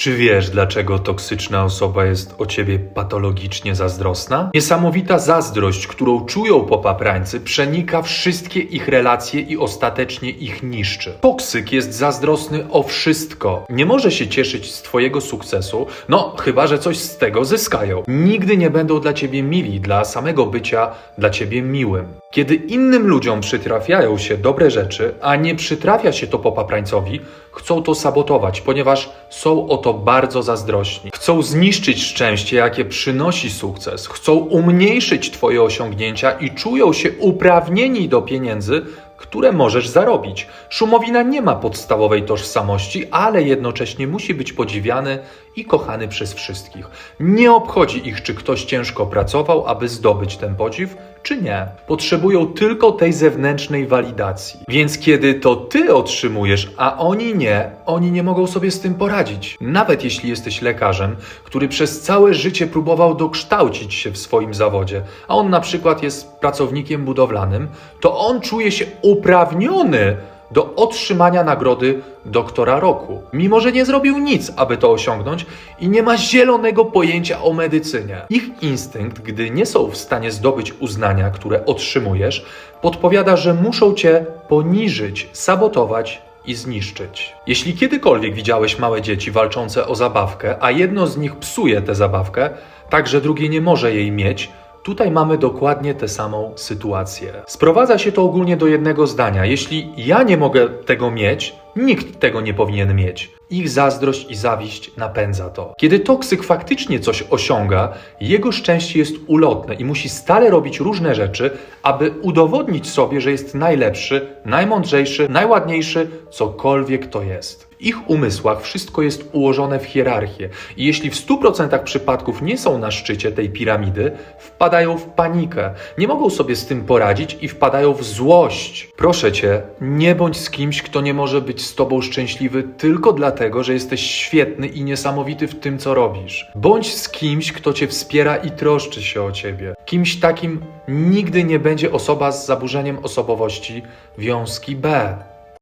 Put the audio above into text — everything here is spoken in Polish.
Czy wiesz, dlaczego toksyczna osoba jest o ciebie patologicznie zazdrosna? Niesamowita zazdrość, którą czują popaprańcy, przenika wszystkie ich relacje i ostatecznie ich niszczy. Toksyk jest zazdrosny o wszystko. Nie może się cieszyć z twojego sukcesu, no chyba, że coś z tego zyskają. Nigdy nie będą dla ciebie mili, dla samego bycia dla ciebie miłym. Kiedy innym ludziom przytrafiają się dobre rzeczy, a nie przytrafia się to popaprańcowi, chcą to sabotować, ponieważ są o to bardzo zazdrośni. Chcą zniszczyć szczęście, jakie przynosi sukces, chcą umniejszyć Twoje osiągnięcia i czują się uprawnieni do pieniędzy, które możesz zarobić. Szumowina nie ma podstawowej tożsamości, ale jednocześnie musi być podziwiany i kochany przez wszystkich. Nie obchodzi ich, czy ktoś ciężko pracował, aby zdobyć ten podziw, czy nie. Potrzebują tylko tej zewnętrznej walidacji. Więc kiedy to ty otrzymujesz, a oni nie, oni nie mogą sobie z tym poradzić. Nawet jeśli jesteś lekarzem, który przez całe życie próbował dokształcić się w swoim zawodzie, a on na przykład jest pracownikiem budowlanym, to on czuje się uprawniony do otrzymania nagrody doktora roku. Mimo, że nie zrobił nic, aby to osiągnąć i nie ma zielonego pojęcia o medycynie. Ich instynkt, gdy nie są w stanie zdobyć uznania, które otrzymujesz, podpowiada, że muszą cię poniżyć, sabotować i zniszczyć. Jeśli kiedykolwiek widziałeś małe dzieci walczące o zabawkę, a jedno z nich psuje tę zabawkę, tak że drugie nie może jej mieć, Tutaj mamy dokładnie tę samą sytuację. Sprowadza się to ogólnie do jednego zdania. Jeśli ja nie mogę tego mieć, nikt tego nie powinien mieć. Ich zazdrość i zawiść napędza to. Kiedy toksyk faktycznie coś osiąga, jego szczęście jest ulotne i musi stale robić różne rzeczy, aby udowodnić sobie, że jest najlepszy, najmądrzejszy, najładniejszy, cokolwiek to jest. Ich umysłach wszystko jest ułożone w hierarchię i jeśli w 100% przypadków nie są na szczycie tej piramidy, wpadają w panikę, nie mogą sobie z tym poradzić i wpadają w złość. Proszę cię, nie bądź z kimś, kto nie może być z tobą szczęśliwy tylko dlatego, że jesteś świetny i niesamowity w tym, co robisz. Bądź z kimś, kto cię wspiera i troszczy się o ciebie. Kimś takim nigdy nie będzie osoba z zaburzeniem osobowości wiązki B.